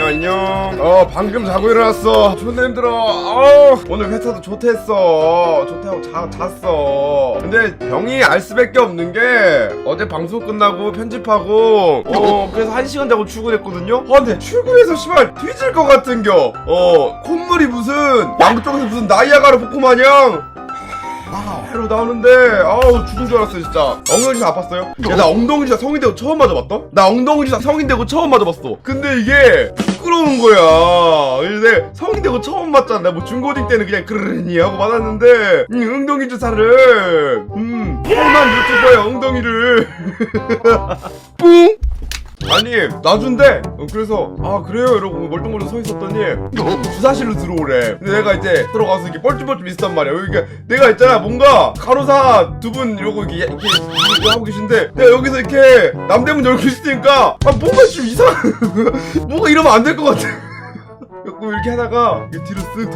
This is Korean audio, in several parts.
안녕. 안녕 어 방금 자고 일어났어. 존나 힘들어. 어 오늘 회사도 좋댔어. 좋다고 자, 잤어. 근데 병이 알 수밖에 없는 게 어제 방송 끝나고 편집하고 어 그래서 한 시간 자고 출근했거든요? 어 근데 출근해서 씨발 뒤질 것 같은겨. 어 콧물이 무슨 양쪽에서 무슨 나이아가라 포코 마냥 해로 나오는데. 아우 죽은 줄 알았어 진짜. 엉덩이 아팠어요? 야 나 엉덩이 주사 성인 되고 처음 맞아봤다? 나 엉덩이 주사 성인 되고 처음 맞아봤어. 근데 이게 부끄러운 거야. 근데 성인 되고 처음 맞잖아. 나뭐 중고딩 때는 그냥 그러니 하고 맞았는데 음, 엉덩이 주사를. 음 뻔한 유튜버의 엉덩이를. 뿡 아니 놔준대! 어, 그래서 아 그래요? 이러고 멀뚱멀뚱 서 있었더니 주사실로 들어오래. 근데 내가 이제 들어가서 이렇게 뻘쭘뻘쭘 있었단 말이야. 여기 내가 있잖아 뭔가 간호사 두 분 이러고 이렇게, 이렇게 이거 하고 계신데 내가 여기서 이렇게 남대문 열고 있으니까 아 뭔가 좀 이상 뭔가 이러면 안 될 것 같아 그래갖고 이렇게 하다가 뒤로 쓱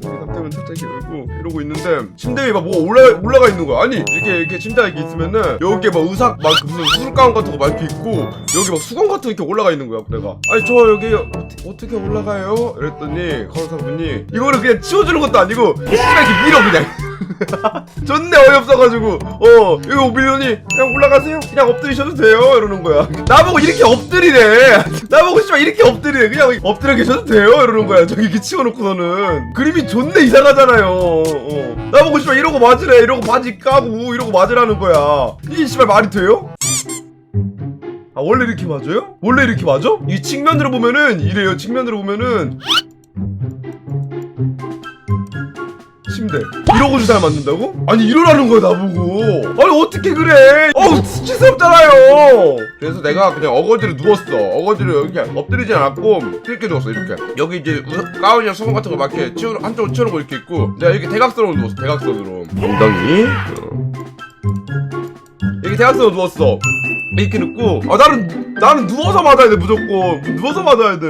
이렇게 남대문 살짝 열고 이러고 있는데 침대 위에 막 뭐가 올라, 올라가 있는 거야. 아니 이렇게 이렇게 침대가 이렇게 있으면은 여기에 막 의사 막그 무슨 수술 가운 같은 거막 이렇게 있고 여기 막 수건 같은 거 이렇게 올라가 있는 거야 내가. 아니 저 여기 어 떻게, 어떻게 올라가요? 이랬더니 간호사분이 이거를 그냥 치워주는 것도 아니고 씨발 이렇게 밀어 그냥 존내 어이없어가지고. 어 이거 밀려니 그냥 올라가세요. 그냥 엎드리셔도 돼요. 이러는 거야. 나보고 이렇게 엎드리래. 나보고 씨발 이렇게 엎드리래. 그냥 엎드려 계셔도 돼요. 이러는 거야. 저기 이렇게 치워놓고서는. 그림이 존내 이상하잖아요. 어. 나보고 씨발 이러고 맞으래. 이러고 바지 까고 이러고 맞으라는 거야. 이게 씨발 말이 돼요? 아 원래 이렇게 맞아요? 원래 이렇게 맞아? 이 측면으로 보면은 이래요. 측면으로 보면은 침대 이러고 주사를 맞는다고? 아니 이러라는 거야 나보고. 아니 어떻게 그래? 어우 수치스럽잖아요. 그래서 내가 그냥 어거지로 누웠어. 어거지로 이렇게 엎드리진 않았고 이렇게 누웠어 이렇게. 여기 이제 우- 가운이랑 수건 같은 거 막 이렇게 치우 한쪽으로 치우는 거 이렇게 있고 내가 이렇게 대각선으로 누웠어 대각선으로. 엉덩이. 어. 이렇게 대각선으로 누웠어. 이렇게 눕고. 아 나는 나는 누워서 맞아야 돼 무조건. 누워서 맞아야 돼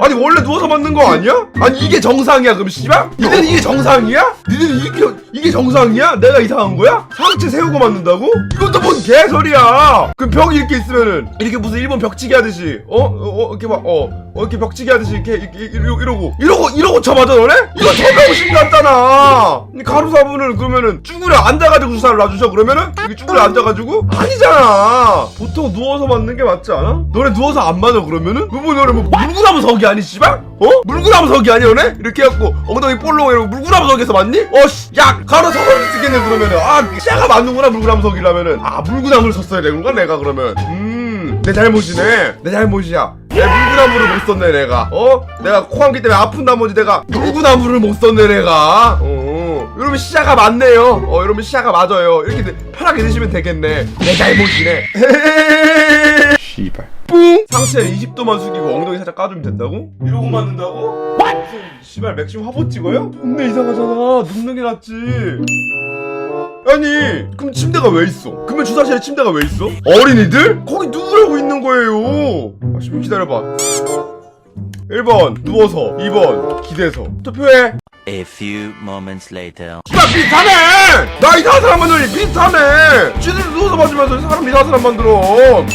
아니 원래 누워서 맞는 거 아니야? 아니 이게 정상이야 그럼 씨발? 니들은 이게 정상이야? 니들은 이게 이게 정상이야? 내가 이상한 거야? 상체 세우고 맞는다고? 또뭔 개소리야? 그럼 벽이 이렇게 있으면은 이렇게 무슨 일본 벽치기 하듯이 어? 어, 어 이렇게 막 어 어, 이렇게 벽치기 하듯이 이렇게, 이렇게 이러, 이러고 이러고 이러고 쳐 맞아 너네? 이거 저병신 같잖아 이 가루사분을 그러면은 쭈그려 앉아가지고 주사를 놔주셔 그러면은 이렇게 쭈그려 앉아가지고 아니잖아 보통 누워서 맞는 게 맞지 않아? 너네 누워서 안 맞아 그러면은? 그뭐 너네 뭐 물구나무 서기 아니 씨발? 어? 물구나무 서기 아니 너네? 이렇게 해갖고 엉덩이 볼록 이러고 물구나무 서기에서 맞니? 어씨 야 가루 서서 쓰겠네 그러면은. 아 씨가 맞는구나 물구나무 서기라면은. 아 물구나무를 섰어야 되는가 내가 그러면? 음 내 잘못이네. 내 잘못이야. 내 물구나무를 못 썼네 내가. 어? 내가 코감기 때문에 아픈 나머지 내가 물구나무를 못 썼네 내가. 어 여러분 시야가 맞네요. 어 여러분 시야가 맞아요. 이렇게 편하게 드시면 되겠네. 내 잘못이네 씨발 뿡 상체 20도만 숙이고 엉덩이 살짝 까주면 된다고? 이러고 맞는다고? 무슨 씨발 맥심 화보 찍어요? 존나 이상하잖아 눕는 게 낫지 아니 그럼 침대가 왜 있어? 그러면 주사실에 침대가 왜 있어? 어린이들? 거기 누우라고 있는 거예요 아, 좀 기다려봐 1번 누워서 2번 기대서 투표해 A few moments later. 야 비슷하네 나 이상한 사람 만들니 비슷하네 쥐들 누워서 맞으면서 사람 이상한 사람 만들어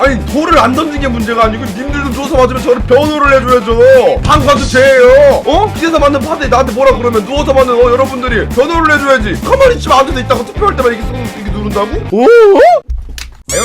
아니 돌을 안 던진 게 문제가 아니고 님들도 누워서 맞으면 저를 변호를 해줘야죠 방사도 죄예요 어? 기대서 맞는 파트에 나한테 뭐라 그러면 누워서 맞는 어, 여러분들이 변호를 해줘야지 가만히 있지만 앉아서 있다가 투표할 때만 이렇게, 쏘- 이렇게 누른다고? 오?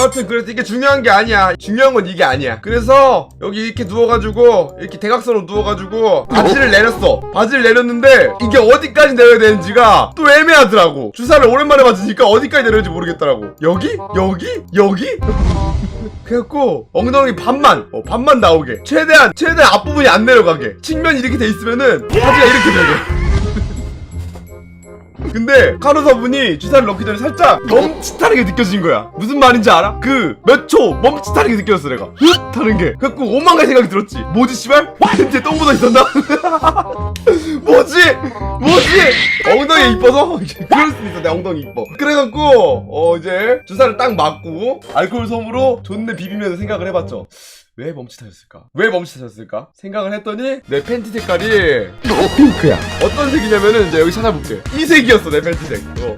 여하튼 그래서 이게 중요한 게 아니야. 중요한 건 이게 아니야. 그래서 여기 이렇게 누워가지고 이렇게 대각선으로 누워가지고 바지를 내렸어. 바지를 내렸는데 이게 어디까지 내려야 되는지가 또 애매하더라고. 주사를 오랜만에 맞으니까 어디까지 내려야지 모르겠더라고. 여기? 여기? 여기? 그래갖고 엉덩이 반만 어, 반만 나오게. 최대한 최대한 앞부분이 안 내려가게. 측면이 이렇게 돼 있으면은 바지가 이렇게 되게 근데 간호사분이 주사를 넣기 전에 살짝 멈칫하는 게 느껴진 거야 무슨 말인지 알아? 그 몇 초 멈칫하는 게 느껴졌어 내가 흡 하는 게 그래갖고 오만 가지 생각이 들었지 뭐지 씨발? 팬티에 똥 묻어 있었나? 뭐지? 뭐지? 엉덩이 이뻐서? 그럴 수도 있어 내 엉덩이 이뻐 그래갖고 어 이제 주사를 딱 맞고 알코올 솜으로 존내 비비면서 생각을 해봤죠 왜 멈칫하셨을까? 왜 멈칫하셨을까? 생각을 했더니 내 팬티 색깔이 핑크야. 어떤 색이냐면은 이제 여기 찾아볼게. 이 색이었어 내 팬티 색. 어.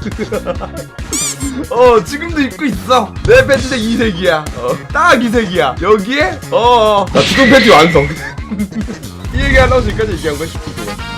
어 지금도 입고 있어 내 팬티색 이 색이야 어, 딱이 색이야 여기에 어나 주동 팬티 완성 이 얘기 하려고 지금까지 얘기한 거야 19분